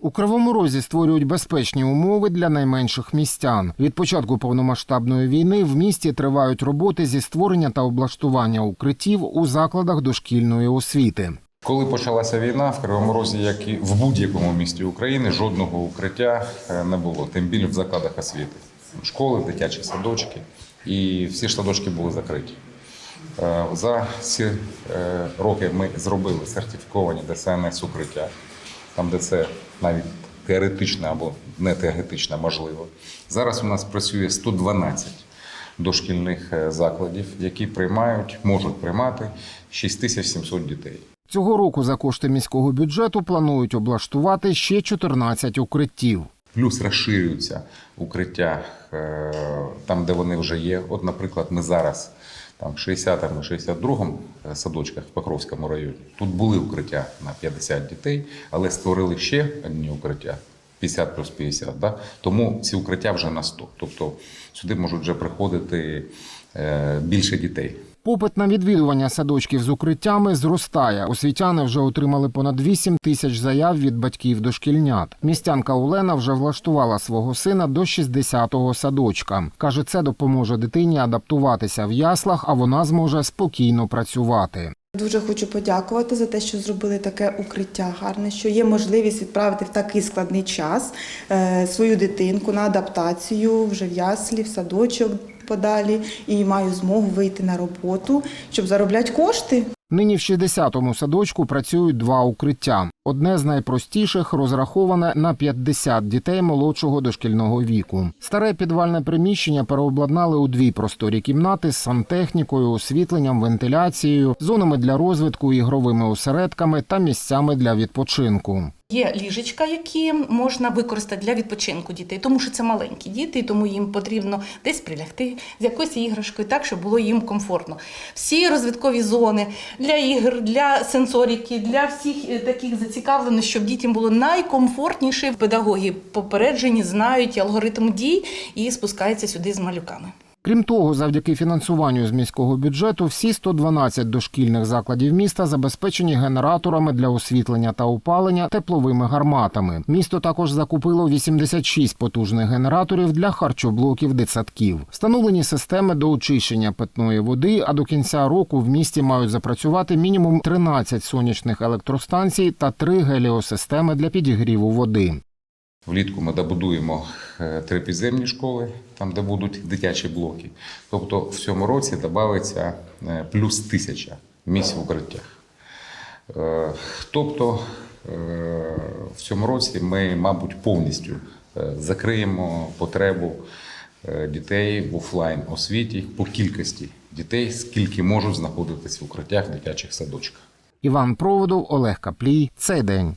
У Кривому Розі створюють безпечні умови для найменших містян. Від початку повномасштабної війни в місті тривають роботи зі створення та облаштування укриттів у закладах дошкільної освіти. Коли почалася війна, в Кривому Розі, як і в будь-якому місті України, жодного укриття е, не було, тим більше в закладах освіти. Школи, дитячі садочки, і всі садочки були закриті. Е, За ці е, роки ми зробили сертифіковані ДСНС укриття, там, де це навіть теоретично або не теоретично можливо. Зараз у нас працює 112 дошкільних е, закладів, які приймають, можуть приймати 6700 дітей. Цього року за кошти міського бюджету планують облаштувати ще 14 укриттів. Плюс розширюються укриття е, там, де вони вже є. От, наприклад, ми зараз там в 60-му, 62-му садочках в Покровському районі. Тут були укриття на 50 дітей, але створили ще одні укриття 50 плюс 50. Да? Тому ці укриття вже на 100. Тобто сюди можуть вже приходити е, більше дітей. Попит на відвідування садочків з укриттями зростає. Освітяни вже отримали понад 8 тисяч заяв від батьків дошкільнят. Містянка Олена вже влаштувала свого сина до 60-го садочка. Каже, це допоможе дитині адаптуватися в яслах, а вона зможе спокійно працювати. Дуже хочу подякувати за те, що зробили таке укриття гарне, що є можливість відправити в такий складний час е, свою дитинку на адаптацію вже в яслі, в садочок подалі, і маю змогу вийти на роботу, щоб заробляти кошти. Нині в 60-му садочку працюють два укриття. Одне з найпростіших розраховане на 50 дітей молодшого дошкільного віку. Старе підвальне приміщення переобладнали у дві просторі кімнати з сантехнікою, освітленням, вентиляцією, зонами для розвитку, ігровими осередками та місцями для відпочинку. Є ліжечка, які можна використати для відпочинку дітей, тому що це маленькі діти, тому їм потрібно десь прилягти з якоюсь іграшкою, так щоб було їм комфортно. Всі розвиткові зони для ігр, для сенсоріки, для всіх е, таких зацікавлених, щоб дітям було найкомфортніше. Педагоги попереджені, знають алгоритм дій і спускаються сюди з малюками. Крім того, завдяки фінансуванню з міського бюджету, всі 112 дошкільних закладів міста забезпечені генераторами для освітлення та опалення тепловими гарматами. Місто також закупило 86 потужних генераторів для харчоблоків дитсадків. Встановлені системи до очищення питної води. А до кінця року в місті мають запрацювати мінімум 13 сонячних електростанцій та 3 геліосистеми для підігріву води. Влітку ми добудуємо е, три підземні школи, там де будуть дитячі блоки. Тобто в цьому році додається е, плюс тисяча місць в укриттях. Е, Тобто в цьому році ми, мабуть, повністю закриємо потребу дітей в офлайн освіті по кількості дітей, скільки можуть знаходитись в укриттях в дитячих садочках. Іван Проводов, Олег Каплій. Цей день.